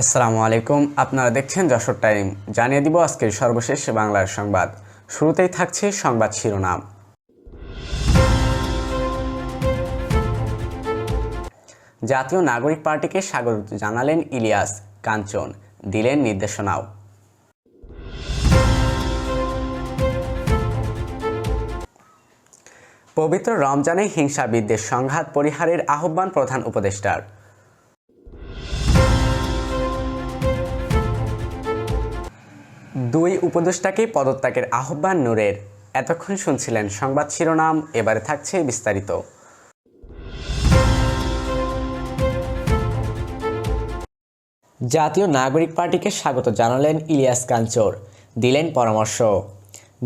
আসসালামু আলাইকুম। আপনারা দেখছেন যশোর টাইম। জানিয়ে দিব আজকের সর্বশেষ বাংলার সংবাদ। শুরুতেই থাকছে সংবাদ শিরোনাম। জাতীয় নাগরিক পার্টিকে স্বাগত জানালেন ইলিয়াস কাঞ্চন। দিলেন নির্দেশনাও। পবিত্র রমজানে হিংসা বিদ্বেষ সংঘাত পরিহারের আহ্বান প্রধান উপদেষ্টার। দুই উপদেষ্টাকে পদত্যাগের আহ্বান নূরের। এতক্ষণ শুনছিলেন সংবাদ শিরোনাম, এবারে থাকছে বিস্তারিত। জাতীয় নাগরিক পার্টিকে স্বাগত জানালেন ইলিয়াস কাঞ্চর। দিলেন পরামর্শ।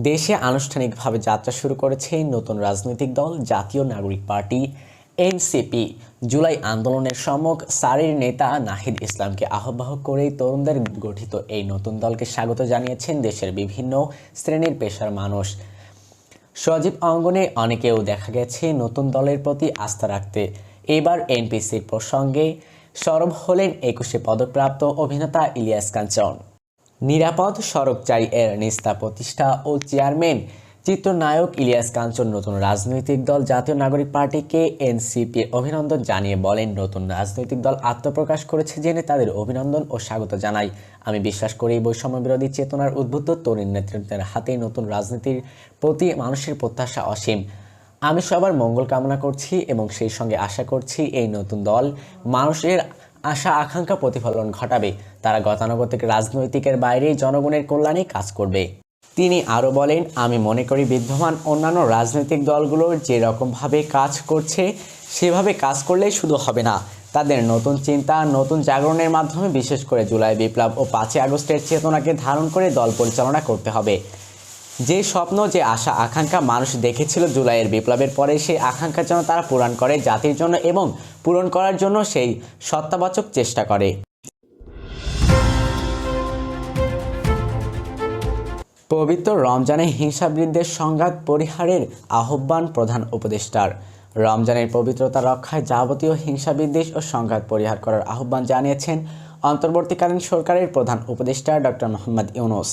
দেশে আনুষ্ঠানিকভাবে যাত্রা শুরু করেছে নতুন রাজনৈতিক দল, জাতীয় নাগরিক পার্টি। এনসিপি, জুলাই আন্দোলনের সম্মুখ সারির নেতা নাহিদ ইসলামকে আহ্বায়ক করে তরুণদের গঠিত এই নতুন দলকে স্বাগত জানিয়েছেন দেশের বিভিন্ন শ্রেণির পেশার মানুষ। সজীব অঙ্গনে অনেকেও দেখা গেছে নতুন দলের প্রতি আস্থা রাখতে। এবার এনপিসির প্রসঙ্গে সরব হলেন একুশে পদকপ্রাপ্ত অভিনেতা ইলিয়াস কাঞ্চন। নিরাপদ সড়ক চাই এর নিস্তা প্রতিষ্ঠা ও চেয়ারম্যান চিত্রনায়ক ইলিয়াস কাঞ্চন নতুন রাজনৈতিক দল জাতীয় নাগরিক পার্টিকে এনসিপি অভিনন্দন জানিয়ে বলেন, নতুন রাজনৈতিক দল আত্মপ্রকাশ করেছে জেনে তাদের অভিনন্দন ও স্বাগত জানাই। আমি বিশ্বাস করি বৈষম্য বিরোধী চেতনার উদ্বুদ্ধ তরুণ নেতৃত্বের হাতে নতুন রাজনীতির প্রতি মানুষের প্রত্যাশা অসীম। আমি সবার মঙ্গল কামনা করছি এবং সেই সঙ্গে আশা করছি এই নতুন দল মানুষের আশা, আকাঙ্ক্ষা প্রতিফলন ঘটাবে। তারা গতানুগতিক রাজনৈতিকের বাইরে জনগণের কল্যাণে কাজ করবে। তিনি আরও বলেন, আমি মনে করি বিদ্যমান অন্যান্য রাজনৈতিক দলগুলোর যে রকমভাবে কাজ করছে, সেভাবে কাজ করলেই শুধু হবে না। তাদের নতুন চিন্তা, নতুন জাগরণের মাধ্যমে বিশেষ করে জুলাই বিপ্লব ও পাঁচই আগস্টের চেতনাকে ধারণ করে দল পরিচালনা করতে হবে। যে স্বপ্ন, যে আশা, আকাঙ্ক্ষা মানুষ দেখেছিল জুলাইয়ের বিপ্লবের পরে, সেই আকাঙ্ক্ষা যেন তারা পূরণ করে জাতির জন্য এবং পূরণ করার জন্য সেই সত্তাবাচক চেষ্টা করে। পবিত্র রমজানে হিংসা বৃদ্ধের সংঘাত পরিহারের আহ্বান প্রধান উপদেষ্টার। রমজানের পবিত্রতা রক্ষায় যাবতীয় হিংসা বিদ্বেষ ও সংঘাত পরিহার করার আহ্বান জানিয়েছেন অন্তর্বর্তীকালীন সরকারের প্রধান উপদেষ্টা ডক্টর মোহাম্মদ ইউনুস।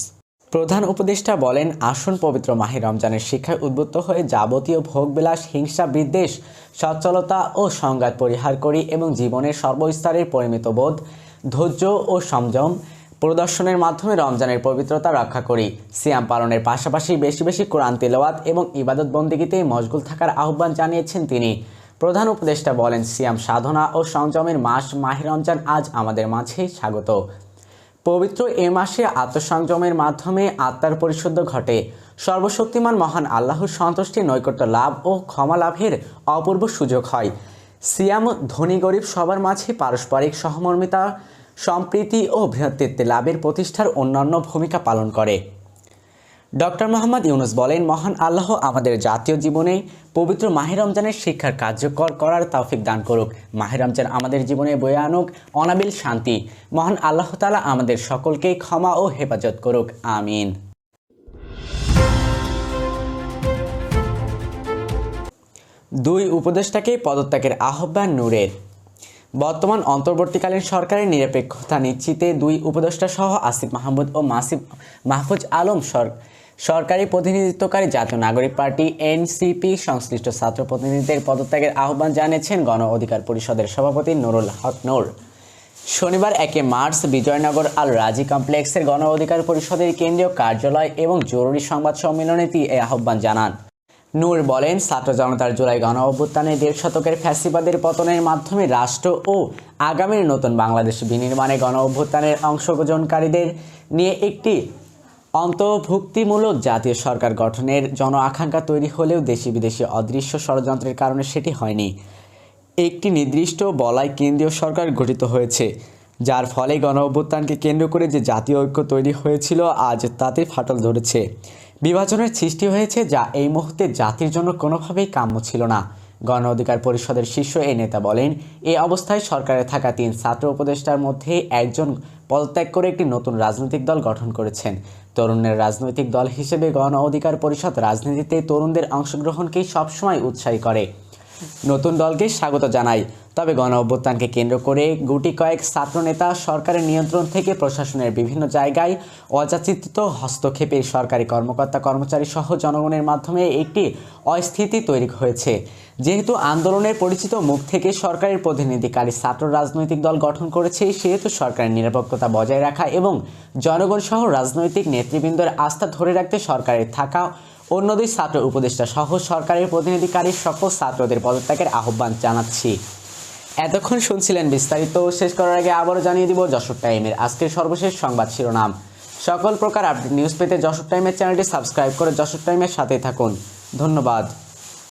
প্রধান উপদেষ্টা বলেন, আসুন পবিত্র মাহে রমজানের শিক্ষায় উদ্বুদ্ধ হয়ে যাবতীয় ভোগবিলাস হিংসা বিদ্বেষ সচ্ছলতা ও সংঘাত পরিহার করি এবং জীবনের সর্বস্তরের পরিমিত বোধ, ধৈর্য ও সংযম প্রদর্শনের মাধ্যমে রমজানের পবিত্রতা রক্ষা করি। সিয়াম পালনের পাশাপাশি বেশি বেশি কোরআন তেলাওয়াত এবং ইবাদত বন্দিগিতে মশগুল থাকার আহ্বান জানিয়েছেন তিনি। প্রধান উপদেষ্টা বলেন, সিয়াম সাধনা ও সংযমের মাস মাহে রমজান আজ আমাদের মাঝে স্বাগত। পবিত্র এ মাসে আত্মসংযমের মাধ্যমে আত্মার পরিশুদ্ধ ঘটে। সর্বশক্তিমান মহান আল্লাহর সন্তুষ্টি নৈকট্য লাভ ও ক্ষমা লাভের অপূর্ব সুযোগ হয়। সিয়াম ধনী গরিব সবার মাঝে পারস্পরিক সহমর্মিতা সম্প্রীতি ও ভ্রাতৃত্বে লাভের প্রতিষ্ঠার অন্যান্য ভূমিকা পালন করে। ডক্টর মোহাম্মদ ইউনুস বলেন, মহান আল্লাহ আমাদের জাতীয় জীবনে পবিত্র মাহে রমজানের শিক্ষার কার্যকর করার তৌফিক দান করুক। মাহে রমজান আমাদের জীবনে বয়ে আনুক, অনাবিল শান্তি। মহান আল্লাহ তালা আমাদের সকলকে ক্ষমা ও হেফাজত করুক। আমিন। দুই উপদেষ্টাকে পদত্যাগের আহ্বান নূরের। বর্তমান অন্তর্বর্তীকালীন সরকারের নিরপেক্ষতা নিশ্চিতে দুই উপদেষ্টা সহ আসিফ মাহমুদ ও মাসিফ মাহফুজ আলম সর সরকারি প্রতিনিধিত্বকারী জাতীয় নাগরিক পার্টি এনসিপি সংশ্লিষ্ট ছাত্র প্রতিনিধিদের পদত্যাগের আহ্বান জানিয়েছেন গণ অধিকার পরিষদের সভাপতি নুরুল হক নূর। শনিবার একে মার্চ বিজয়নগর আল রাজি কমপ্লেক্সের গণ অধিকার পরিষদের কেন্দ্রীয় কার্যালয় এবং জরুরি সংবাদ সম্মেলনে তিনি এই আহ্বান জানান। নূর বলেন, ছাত্র জনতার জুলাই গণ অভ্যুত্থানে দেড় শতকের ফ্যাসিবাদের পতনের মাধ্যমে রাষ্ট্র ও আগামীর নতুন বাংলাদেশ বিনির্মাণে গণ অভ্যুত্থানের অংশগ্রহণকারীদের নিয়ে একটি অন্তর্ভুক্তিমূলক জাতীয় সরকার গঠনের জন আকাঙ্ক্ষা তৈরি হলেও দেশি বিদেশি অদৃশ্য ষড়যন্ত্রের কারণে সেটি হয়নি। একটি নির্দিষ্ট বলায় কেন্দ্রীয় সরকার গঠিত হয়েছে, যার ফলে গণ অভ্যুত্থানকে কেন্দ্র করে যে জাতীয় ঐক্য তৈরি হয়েছিল, আজ তাতে ফাটল ধরেছে। বিভাজনের সৃষ্টি হয়েছে যা এই মুহূর্তে জাতির জন্য কোনোভাবেই কাম্য ছিল না। গণ অধিকার পরিষদের শীর্ষ এই নেতা বলেন এই অবস্থায় সরকারে থাকা তিন ছাত্র উপদেষ্টার মধ্যে একজন পদত্যাগ করে একটি নতুন রাজনৈতিক দল গঠন করেছেন। তরুণের রাজনৈতিক দল হিসেবে গণ অধিকার পরিষদ রাজনীতিতে তরুণদের অংশগ্রহণকেই সবসময় উৎসাহী করে। নতুন দলকে স্বাগত জানাই। তবে গণ অভ্যুত্থানকে কেন্দ্র করে গুটি কয়েক ছাত্রনেতা সরকারের নিয়ন্ত্রণ থেকে প্রশাসনের বিভিন্ন জায়গায় অযাচিত হস্তক্ষেপে সরকারি কর্মকর্তা, কর্মচারী সহ জনগণের মাধ্যমে একটি অস্থিতি তৈরি হয়েছে। যেহেতু আন্দোলনের পরিচিত মুখ থেকে সরকারের প্রতিনিধিকারী ছাত্র রাজনৈতিক দল গঠন করেছে, সেহেতু সরকারের নিরাপত্তা বজায় রাখা এবং জনগণ সহ রাজনৈতিক নেতৃবৃন্দের আস্থা ধরে রাখতে সরকারের থাকা অন্য দুই ছাত্র উপদেষ্টা সহ সরকারের প্রতিনিধিকারী সকল ছাত্রদের পদত্যাগের আহ্বান জানাচ্ছি। এতক্ষণ শুনছিলেন বিস্তারিত। শেষ করার আগে আবারও জানিয়ে দিব যশোর টাইমের আজকের সর্বশেষ সংবাদ শিরোনাম। সকল প্রকার আপডেট নিউজ পেতে যশোর টাইমের চ্যানেলটি সাবস্ক্রাইব করে যশোর টাইমের সাথেই থাকুন। ধন্যবাদ।